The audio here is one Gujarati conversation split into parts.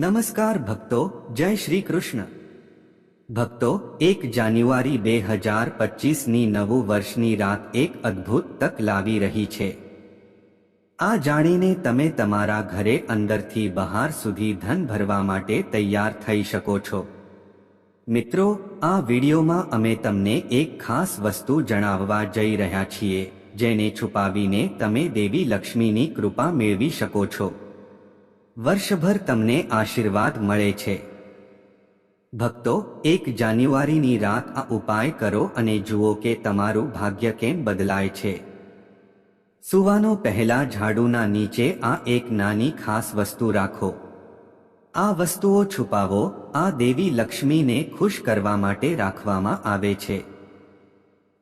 નમસ્કાર ભક્તો, જય શ્રી કૃષ્ણ. ભક્તો, એક જાન્યુઆરી બે હજાર પચીસની નવું વર્ષની રાત એક અદ્ભુત તક લાવી રહી છે. આ જાણીને તમે તમારા ઘરે અંદરથી બહાર સુધી ધન ભરવા માટે તૈયાર થઈ શકો છો. મિત્રો, આ વિડીયોમાં અમે તમને એક ખાસ વસ્તુ જણાવવા જઈ રહ્યા છીએ, જેને છુપાવીને તમે દેવી લક્ષ્મીની કૃપા મેળવી શકો છો. વર્ષભર તમને આશીર્વાદ મળે છે. ભક્તો, એક જાન્યુઆરીની રાત આ ઉપાય કરો અને જુઓ કે તમારું ભાગ્ય કેમ બદલાય છે. સુવાનો પહેલા ઝાડુના નીચે આ એક નાની ખાસ વસ્તુ રાખો. આ વસ્તુઓ છુપાવો, આ દેવી લક્ષ્મીને ખુશ કરવા માટે રાખવામાં આવે છે.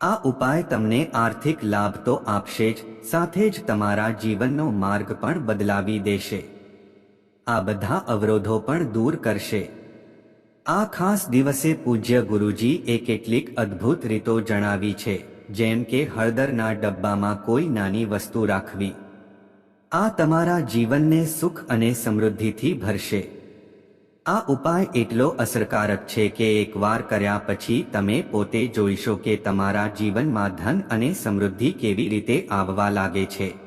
આ ઉપાય તમને આર્થિક લાભ તો આપશે જ, સાથે જ તમારા જીવનનો માર્ગ પણ બદલાવી દેશે. આ બધા અવરોધો પણ દૂર કરશે. આ ખાસ દિવસે પૂજ્ય ગુરુજી એ કેટલીક અદ્ભુત રીતો જણાવી છે, જેમ કે હળદરના ડબ્બામાં કોઈ નાની વસ્તુ રાખવી. આ તમારા જીવનને સુખ અને સમૃદ્ધિથી ભરશે. આ ઉપાય એટલો અસરકારક છે કે એકવાર કર્યા પછી તમે પોતે જોઈશો કે તમારા જીવનમાં ધન અને સમૃદ્ધિ કેવી રીતે આવવા લાગે છે.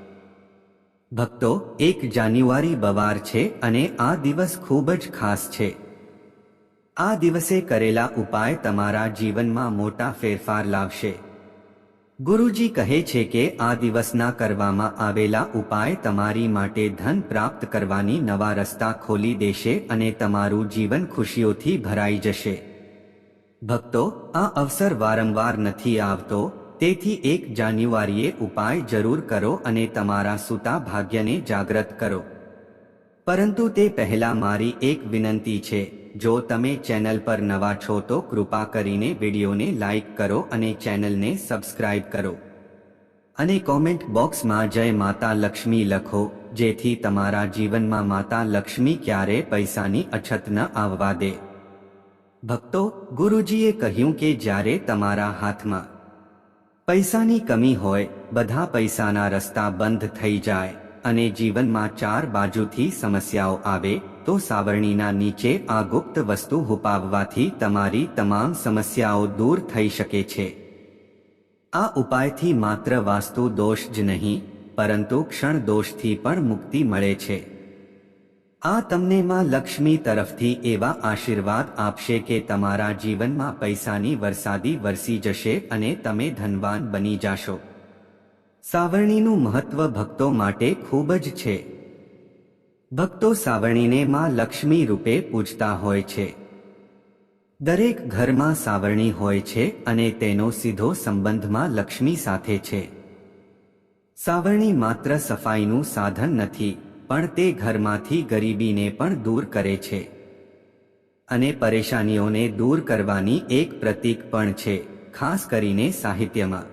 ભક્તો, એક જાન્યુઆરી બવાર છે અને આ દિવસ ખૂબ જ ખાસ છે. આ દિવસે કરેલા ઉપાય તમારા જીવનમાં મોટા ફેરફાર લાવશે. ગુરુજી કહે છે કે આ દિવસના કરવામાં આવેલા ઉપાય તમારી માટે ધન પ્રાપ્ત કરવાની નવા રસ્તા ખોલી દેશે અને તમારું જીવન ખુશીઓથી ભરાઈ જશે. ભક્તો, આ અવસર વારંવાર નથી આવતો તેથી એક જાન્યુઆરીએ ઉપાય જરૂર કરો અને તમારા સૂતા ભાગ્યને જાગૃત કરો. પરંતુ તે પહેલા મારી એક વિનંતી છે, જો તમે ચેનલ પર નવા છો તો કૃપા કરીને વિડીયોને લાઇક કરો અને ચેનલને સબસ્ક્રાઇબ કરો. અને કોમેન્ટ બોક્સમાં જય માતા લક્ષ્મી લખો, જેથી તમારા જીવનમાં માતા લક્ષ્મી ક્યારે પૈસાની અછત ન આવવા દે. ભક્તો, ગુરુજીએ કહ્યું કે જ્યારે તમારા હાથમાં પૈસાની કમી હોય, બધા પૈસાના રસ્તા બંધ થઈ જાય અને જીવનમાં ચાર બાજુથી સમસ્યાઓ આવે, તો સાવરણીના નીચે આ ગુપ્ત વસ્તુ હુપાવવાથી તમારી તમામ સમસ્યાઓ દૂર થઈ શકે છે. આ ઉપાયથી માત્ર વાસ્તુ દોષ જ નહીં, પરંતુ ક્ષણ દોષથી પણ મુક્તિ મળે છે. આ તમને માં લક્ષ્મી તરફથી એવા આશીર્વાદ આપશે કે તમારા જીવનમાં પૈસાની વરસાદી વરસી જશે અને તમે ધનવાન બની જાશો. સાવરણીનું મહત્વ ભક્તો માટે ખૂબ જ છે. ભક્તો સાવરણીને માં લક્ષ્મી રૂપે પૂજતા હોય છે. દરેક ઘરમાં સાવરણી હોય છે અને તેનો સીધો સંબંધમાં લક્ષ્મી સાથે છે. સાવરણી માત્ર સફાઈનું સાધન નથી. પણ તે ઘરમાંથી ગરીબીને પણ દૂર કરે છે. અને પરેશાનીઓને દૂર કરવાની એક પ્રતીક પણ છે, ખાસ કરીને સાહિત્યમાં.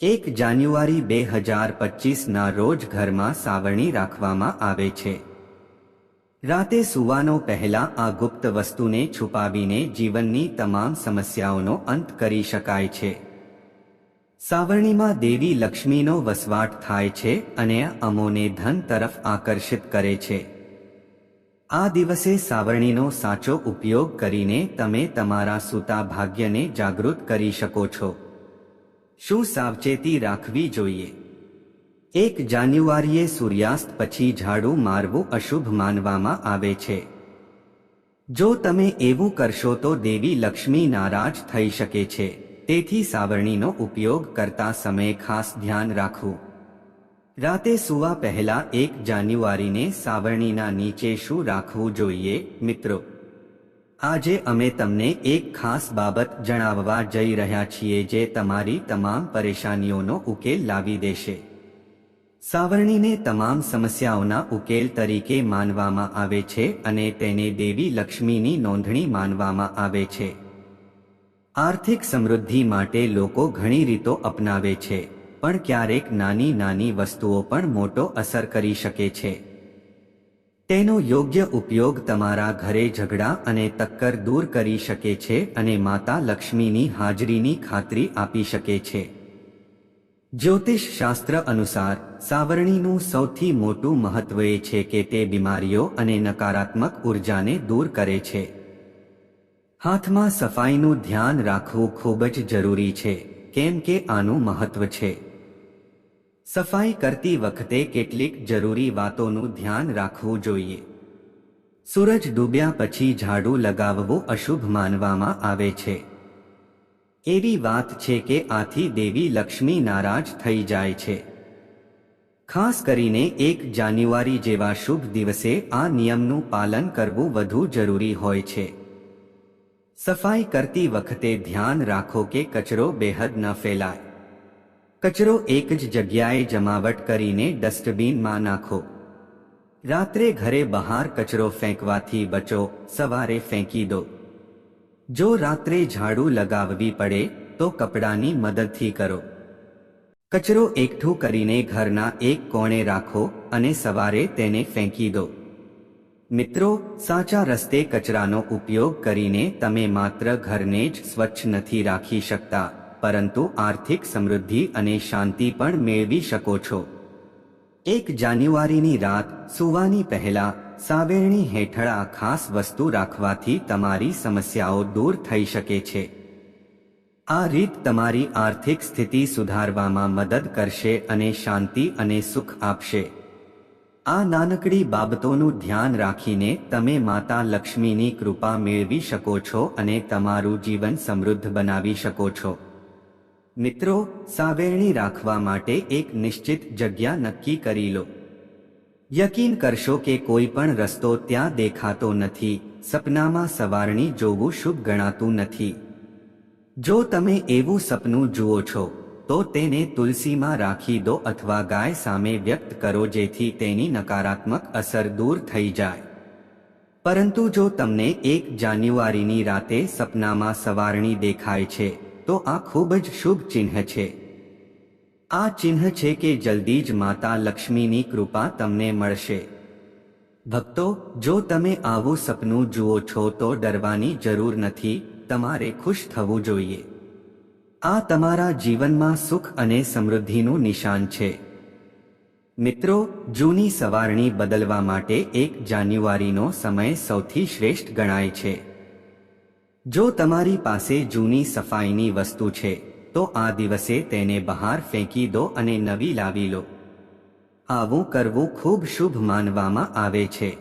એક જાન્યુઆરી બે હજાર પચીસના રોજ ઘરમાં સાવરણી રાખવામાં આવે છે. રાતે સુવાનો પહેલા આ ગુપ્ત વસ્તુને છુપાવીને જીવનની તમામ સમસ્યાઓનો અંત કરી શકાય છે. સાવરણીમાં દેવી લક્ષ્મીનો વસવાટ થાય છે અને અમોને ધન તરફ આકર્ષિત કરે છે. આ દિવસે સાવરણીનો સાચો ઉપયોગ કરીને તમે તમારા સૂતા ભાગ્યને જાગૃત કરી શકો છો. શું સાવચેતી રાખવી જોઈએ? એક જાન્યુઆરીએ સૂર્યાસ્ત પછી ઝાડુ મારવું અશુભ માનવામાં આવે છે. જો તમે એવું કરશો તો દેવી લક્ષ્મી નારાજ થઈ શકે છે. તેથી સાવરણીનો ઉપયોગ કરતા સમયે ખાસ ધ્યાન રાખવું. રાતે સુવા પહેલા એક જાન્યુઆરીને સાવરણીના નીચે શું રાખવું જોઈએ, મિત્રો? આજે અમે તમને એક ખાસ બાબત જણાવવા જઈ રહ્યા છીએ જે તમારી તમામ પરેશાનીઓનો ઉકેલ લાવી દેશે. સાવરણીને તમામ સમસ્યાઓના ઉકેલ તરીકે માનવામાં આવે છે અને તેને દેવી લક્ષ્મીની નોંધણી માનવામાં આવે છે. આર્થિક સમૃદ્ધિ માટે લોકો ઘણી રીતો અપનાવે છે, પણ ક્યારેક નાની નાની વસ્તુઓ પણ મોટો અસર કરી શકે છે. તેનો યોગ્ય ઉપયોગ તમારા ઘરે ઝઘડા અને તક્કર દૂર કરી શકે છે અને માતા લક્ષ્મીની હાજરીની ખાતરી આપી શકે છે. જ્યોતિષ શાસ્ત્ર અનુસાર, સાવરણીનું સૌથી મોટું મહત્વ એ છે કે તે બીમારીઓ અને નકારાત્મક ઉર્જાને દૂર કરે છે. હાથમાં સફાઈનું ધ્યાન રાખવું ખૂબ જ જરૂરી છે, કેમ કે આનું મહત્વ છે. સફાઈ કરતી વખતે કેટલીક જરૂરી વાતોનું ધ્યાન રાખવું જોઈએ. સૂરજ ડૂબ્યા પછી ઝાડુ લગાવવું અશુભ માનવામાં આવે છે. એવી વાત છે કે આથી દેવી લક્ષ્મી નારાજ થઈ જાય છે. ખાસ કરીને એક જાન્યુઆરી જેવા શુભ દિવસે આ નિયમનું પાલન કરવું વધુ જરૂરી હોય છે. સફાઈ કરતી વખતે ધ્યાન રાખો કે કચરો બેહદ ન ફેલાય કચરો એક જ જગ્યાએ જમાવટ કરીને ડસ્ટબિનમાં નાખો રાત્રે ઘરે બહાર કચરો ફેંકવાથી બચો સવારે ફેંકી દો જો રાત્રે ઝાડુ લગાવવી પડે તો કપડાની મદદથી કરો કચરો એકઠું કરીને ઘરના એક કોણે રાખો અને સવારે તેને ફેંકી દો મિત્રો, સાચા રસ્તે કચરાનો ઉપયોગ કરીને તમે માત્ર ઘરને જ સ્વચ્છ નથી રાખી શકતા, પરંતુ આર્થિક સમૃદ્ધિ અને શાંતિ પણ મેળવી શકો છો. એક જાન્યુઆરીની રાત, સુવાની પહેલા, સાવેરણી હેઠળ આ ખાસ વસ્તુ રાખવાથી તમારી સમસ્યાઓ દૂર થઈ શકે છે. આ રીત તમારી આર્થિક સ્થિતિ સુધારવામાં મદદ કરશે અને શાંતિ અને સુખ આપશે. આ નાનકડી બાબતોનું ધ્યાન રાખીને તમે માતા લક્ષ્મીની કૃપા મેળવી શકો છો અને તમારું જીવન સમૃદ્ધ બનાવી શકો છો. મિત્રો, સાવેરણી રાખવા માટે એક નિશ્ચિત જગ્યા નક્કી કરી લો. યકીન કરશો કે કોઈ પણ રસ્તો ત્યાં દેખાતો નથી, સપનામાં સવારણી જોવું શુભ ગણાતું નથી. જો તમે એવું સપનું જુઓ છો તો તેને તુલસીમાં રાખી દો અથવા ગાય સામે વ્યક્ત કરો જેથી તેની નકારાત્મક અસર દૂર થઈ જાય. પરંતુ જો તમને એક જાન્યુઆરીની રાતે સપનામાં સવારણી દેખાય છે, તો આ ખૂબ જ શુભ ચિહ્ન છે. આ ચિહ્ન છે કે જલ્દી જ માતા લક્ષ્મીની કૃપા તમને મળશે. ભક્તો, જો તમે આવું સપનું જુઓ છો તો ડરવાની જરૂર નથી, તમારે ખુશ થવું જોઈએ. આ તમારા જીવનમાં સુખ અને સમૃદ્ધિનું નિશાન છે. મિત્રો, જૂની સવારણી બદલવા માટે એક જાન્યુઆરીનો સમય સૌથી શ્રેષ્ઠ ગણાય છે. જો તમારી પાસે જૂની સફાઈની વસ્તુ છે, તો આ દિવસે તેને બહાર ફેંકી દો અને નવી લાવી લો. આવું કરવું ખૂબ શુભ માનવામાં આવે છે.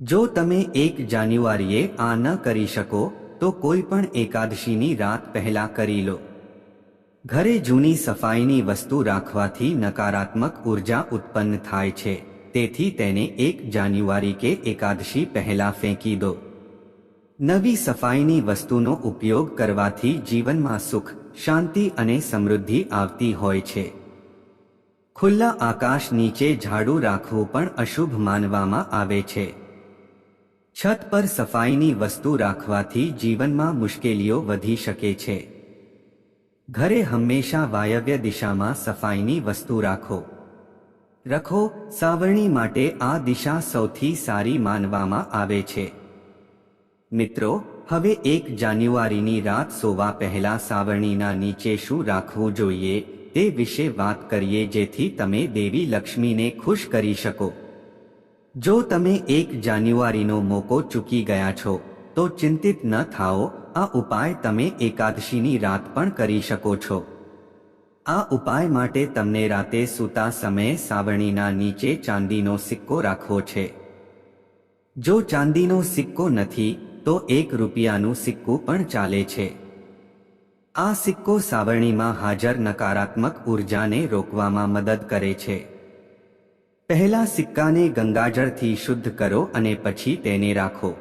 જો તમે એક જાન્યુઆરીએ આ ન કરી શકો તો કોઈ પણ એકાદશીની રાત પહેલા કરી લો. ઘરે જૂની સફાઈની વસ્તુ રાખવાથી નકારાત્મક ઊર્જા ઉત્પન્ન થાય છે. તેથી તેને એક જાન્યુઆરી કે એકાદશી પહેલા ફેંકી દો. નવી સફાઈની વસ્તુનો ઉપયોગ કરવાથી જીવનમાં સુખ, શાંતિ અને સમૃદ્ધિ આવતી હોય છે. ખુલ્લા આકાશ નીચે ઝાડુ રાખવું પણ અશુભ માનવામાં આવે છે. છત પર સફાઈની વસ્તુ રાખવાથી જીવનમાં મુશ્કેલીઓ વધી શકે છે. ઘરે હંમેશા વાયવ્ય દિશામાં સફાઈની વસ્તુ રાખો. રખો, સાવરણી માટે આ દિશા સૌથી સારી માનવામાં આવે છે. મિત્રો, હવે એક જાન્યુઆરીની રાત સોવા પહેલા સાવરણીના નીચે શું રાખવું જોઈએ તે વિશે વાત કરીએ જેથી તમે દેવી લક્ષ્મીને ખુશ કરી શકો. જો તમે એક જાન્યુઆરીનો મોકો ચૂકી ગયા છો, તો ચિંતિત ન થાઓ, આ ઉપાય તમે એકાદશીની રાત પણ કરી શકો છો. આ ઉપાય માટે તમને રાતે સૂતા સમયે સાવરણીના નીચે ચાંદીનો સિક્કો રાખવો છે. જો ચાંદીનો સિક્કો નથી, તો એક રૂપિયાનું સિક્કું પણ ચાલે છે. આ સિક્કો સાવરણીમાં હાજર નકારાત્મક ઉર્જાને રોકવામાં મદદ કરે છે. પહેલા સિક્કાને ગંગાજળથી શુદ્ધ કરો અને પછી તેને રાખો.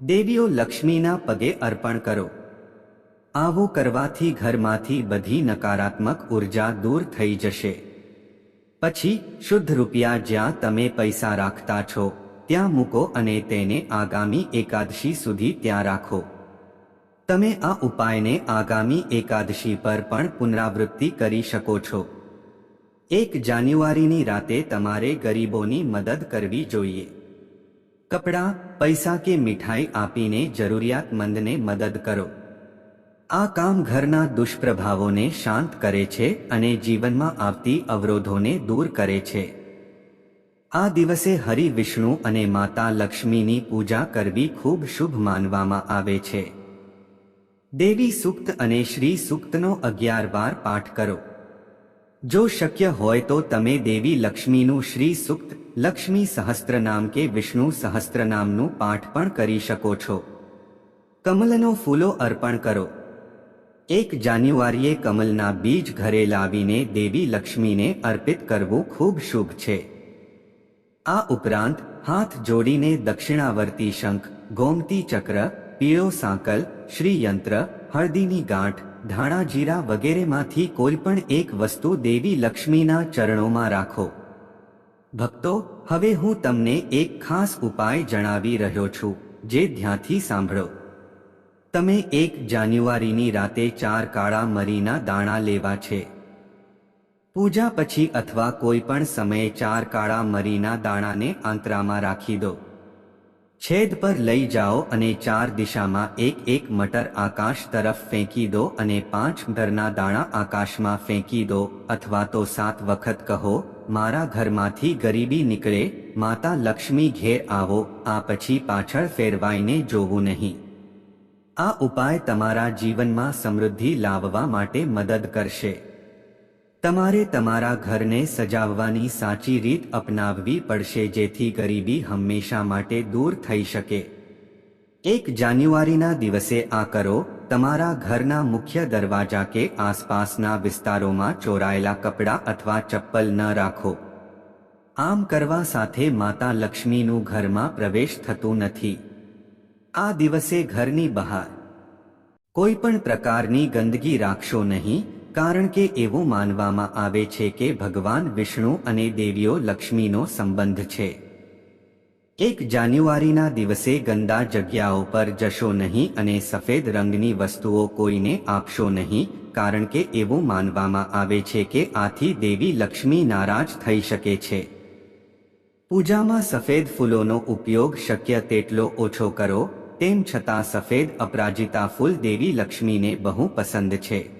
દેવીઓ લક્ષ્મીના પગે અર્પણ કરો. આવું કરવાથી ઘરમાંથી બધી નકારાત્મક ઊર્જા દૂર થઈ જશે. પછી શુદ્ધ રૂપિયા જ્યાં તમે પૈસા રાખતા છો, ત્યાં મૂકો અને તેને આગામી એકાદશી સુધી ત્યાં રાખો. તમે આ ઉપાયને આગામી એકાદશી પર પણ પુનરાવૃત્તિ કરી શકો છો. એક જાન્યુઆરીની રાતે તમારે ગરીબોની મદદ કરવી જોઈએ. કપડાં, પૈસા કે મીઠાઈ આપીને જરૂરિયાતમંદને મદદ કરો. આ કામ ઘરના દુષ્પ્રભાવોને શાંત કરે છે અને જીવનમાં આવતી અવરોધોને દૂર કરે છે. આ દિવસે હરિ વિષ્ણુ અને માતા લક્ષ્મીની પૂજા કરવી ખૂબ શુભ માનવામાં આવે છે. દેવી સૂક્ત અને શ્રી સૂક્તનો અગિયાર વાર પાઠ કરો. જો શક્ય હોય તો તમે દેવી લક્ષ્મીનું શ્રી સુક્ત લક્ષ્મી સહસ્ત્રનામ કે વિષ્ણુ સહસ્ત્રનામનું પાઠ પણ કરી શકો છો. કમલનો ફૂલો અર્પણ કરો. એક જાન્યુઆરીએ કમલના બીજ ઘરે લાવીને દેવી લક્ષ્મીને અર્પિત કરવું ખૂબ શુભ છે. આ ઉપરાંત હાથ જોડીને દક્ષિણાવર્તી શંખ, ગોમતી ચક્ર, પીળો સાંકલ, શ્રીયંત્ર, હળદીની ગાંઠ ધાણા જીરા વગેરેમાંથી કોઈ પણ એક વસ્તુ દેવી લક્ષ્મીના ચરણોમાં રાખો. ભક્તો, હવે હું તમને એક ખાસ ઉપાય જણાવી રહ્યો છું, જે ધ્યાનથી સાંભળો. તમે એક જાન્યુઆરીની રાતે ચાર કાળા મરીના દાણા લેવા છે. પૂજા પછી અથવા કોઈ પણ સમયે ચાર કાળા મરીના દાણાને આંતરામાં રાખી દો. છેદ પર લઈ જાઓ અને ચાર દિશામાં એક એક મટર આકાશ તરફ ફેંકી દો અને પાંચ ઘરના દાણા આકાશમાં ફેંકી દો, અથવા તો સાત વખત કહો, મારા ઘરમાંથી ગરીબી નીકળે, માતા લક્ષ્મી ઘેર આવો, આ પછી પાછળ ફેરવાઈને જોવું નહીં. આ ઉપાય તમારા જીવનમાં સમૃદ્ધિ લાવવા માટે મદદ કરશે. તમારે તમારા ઘરને સજાવવાની સાચી રીત અપનાવવી પડશે જેથી ગરીબી હંમેશા માટે દૂર થઈ શકે. એક જાન્યુઆરીના દિવસે આ કરો, તમારા ઘરના મુખ્ય દરવાજા કે આસપાસના વિસ્તારોમાં ચોરાયેલા કપડાં અથવા ચપ્પલ ન રાખો. આમ કરવા સાથે માતા લક્ષ્મીનું ઘરમાં પ્રવેશ થતું નથી. આ દિવસે ઘરની બહાર કોઈ પણ પ્રકારની ગંદકી રાખશો નહીં કારણ કે એવું માનવામાં આવે છે કે ભગવાન વિષ્ણુ અને દેવીઓ લક્ષ્મીનો સંબંધ છે. એક જાન્યુઆરીના દિવસે ગંદા જગ્યાઓ પર જશો નહીં અને સફેદ રંગની વસ્તુઓ કોઈને આપશો નહીં, કારણ કે એવું માનવામાં આવે છે કે આથી દેવી લક્ષ્મી નારાજ થઈ શકે છે. પૂજામાં સફેદ ફૂલોનો ઉપયોગ શક્ય તેટલો ઓછો કરો, તેમ છતાં સફેદ અપરાજિતા ફૂલ દેવી લક્ષ્મીને બહુ પસંદ છે.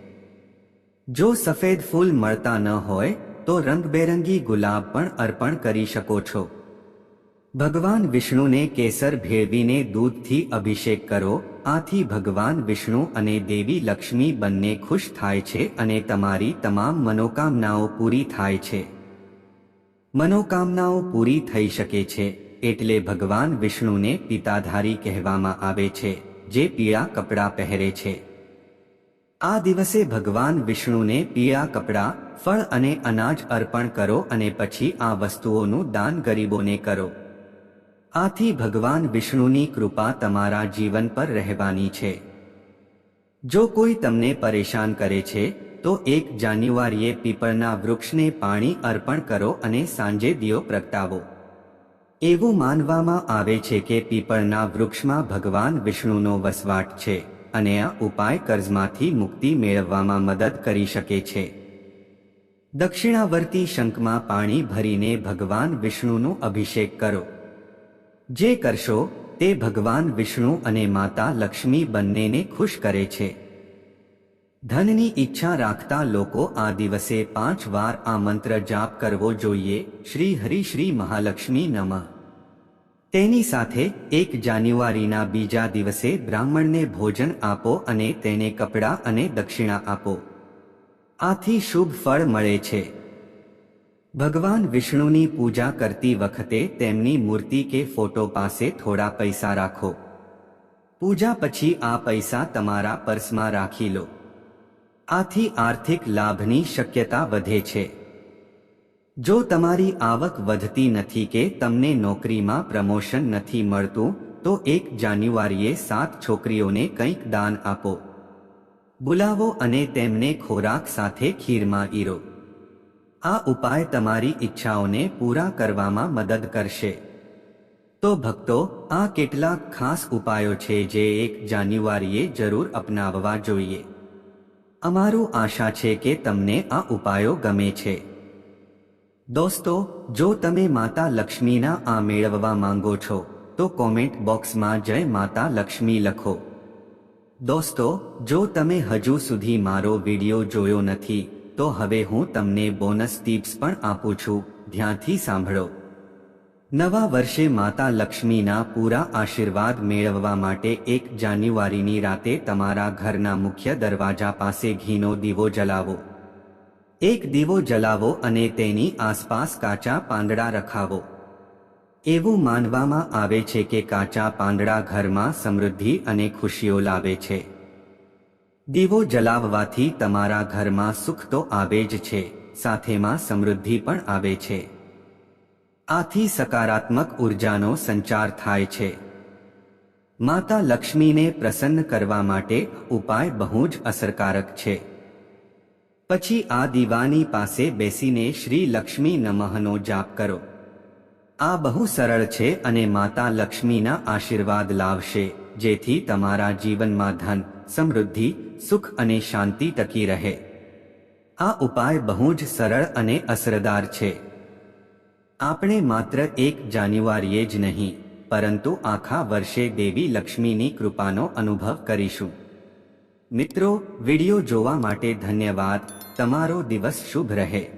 જો સફેદ ફૂલ મળતા ન હોય, તો રંગબેરંગી ગુલાબ પણ અર્પણ કરી શકો છો. ભગવાન વિષ્ણુને કેસર ભેળવીને દૂધથી અભિષેક કરો. આથી ભગવાન વિષ્ણુ અને દેવી લક્ષ્મી બંને ખુશ થાય છે અને તમારી તમામ મનોકામનાઓ પૂરી થાય છે. મનોકામનાઓ પૂરી થઈ શકે છે, એટલે ભગવાન વિષ્ણુને પિતાધારી કહેવામાં આવે છે, જે પીળા કપડાં પહેરે છે. આ દિવસે ભગવાન વિષ્ણુને પીળા કપડાં, ફળ અને અનાજ અર્પણ કરો અને પછી આ વસ્તુઓનું દાન ગરીબોને કરો. આથી ભગવાન વિષ્ણુની કૃપા તમારા જીવન પર રહેવાની છે. જો કોઈ તમને પરેશાન કરે છે, તો એક જાન્યુઆરીએ પીપળના વૃક્ષને પાણી અર્પણ કરો અને સાંજે દિયો પ્રગટાવો. એવું માનવામાં આવે છે કે પીપળના વૃક્ષમાં ભગવાન વિષ્ણુનો વસવાટ છે. અને આ ઉપાય કર્જમાંથી મુક્તિ મેળવવામાં મદદ કરી શકે છે. દક્ષિણાવર્તી શંખમાં પાણી ભરીને ભગવાન વિષ્ણુનું અભિષેક કરો. જે કરશો, તે ભગવાન વિષ્ણુ અને માતા લક્ષ્મી બંનેને ખુશ કરે છે. ધનની ઈચ્છા રાખતા લોકો આ દિવસે પાંચ વાર આ મંત્ર જાપ કરવો જોઈએ. શ્રી હરિ શ્રી મહાલક્ષ્મી નમઃ. તેની સાથે એક જાન્યુઆરીના બીજા દિવસે બ્રાહ્મણને ભોજન આપો અને તેને કપડાં અને દક્ષિણા આપો. આથી શુભ ફળ મળે છે. ભગવાન વિષ્ણુની પૂજા કરતી વખતે તેમની મૂર્તિ કે ફોટો પાસે થોડા પૈસા રાખો. પૂજા પછી આ પૈસા તમારા પર્સમાં રાખી લો. આથી આર્થિક લાભની શક્યતા વધે છે. જો તમારી આવક વધતી નથી કે તમને નોકરીમાં પ્રમોશન નથી મળતું, તો એક જાન્યુઆરીએ સાત છોકરીઓને કંઈક દાન આપો. બોલાવો અને તેમને ખોરાક સાથે ખીરમાં ઈરો. આ ઉપાય તમારી ઈચ્છાઓને પૂરા કરવામાં મદદ કરશે. તો ભક્તો, આ કેટલાક ખાસ ઉપાયો છે જે એક જાન્યુઆરીએ જરૂર અપનાવવા જોઈએ. અમારું આશા છે કે તમને આ ઉપાયો ગમે છે. દોસ્તો, જો તમે માતા લક્ષ્મીના આ મેળવવા માંગો છો, તો કોમેન્ટ બોક્સમાં જય માતા લક્ષ્મી લખો. દોસ્તો, જો તમે હજુ સુધી મારો વીડિયો જોયો નથી, તો હવે હું તમને બોનસ ટિપ્સ પણ આપું છું, ધ્યાનથી સાંભળો. નવા વર્ષે માતા લક્ષ્મીના પૂરા આશીર્વાદ મેળવવા માટે એક જાન્યુઆરીની રાતે તમારા ઘરના મુખ્ય દરવાજા પાસે ઘીનો દીવો જલાવો. એક દીવો જલાવો અને તેની આસપાસ કાચા પાંદડા રખાવો. એવું માનવામાં આવે છે કે કાચા પાંદડા ઘરમાં સમૃદ્ધિ અને ખુશીઓ લાવે છે. દીવો જલાવવાથી તમારા ઘરમાં સુખ તો આવે જ છે, સાથેમાં સમૃદ્ધિ પણ આવે છે. આથી સકારાત્મક ઉર્જાનો સંચાર થાય છે. માતા લક્ષ્મીને પ્રસન્ન કરવા માટે ઉપાય બહુ જ અસરકારક છે. પછી આ દીવાની પાસે બેસીને શ્રી લક્ષ્મી નમઃનો જાપ કરો. આ બહુ સરળ છે અને માતા લક્ષ્મીના આશીર્વાદ લાવશે, જેથી તમારા જીવનમાં ધન, સમૃદ્ધિ, સુખ અને શાંતિ ટકી રહે. આ ઉપાય બહુ જ સરળ અને અસરદાર છે. આપણે માત્ર એક જાન્યુઆરીએ જ નહીં, પરંતુ આખા વર્ષે દેવી લક્ષ્મીની કૃપાનો અનુભવ કરીશું. મિત્રો વિડિયો જોવા માટે ધન્યવાદ. તમારો દિવસ શુભ રહે.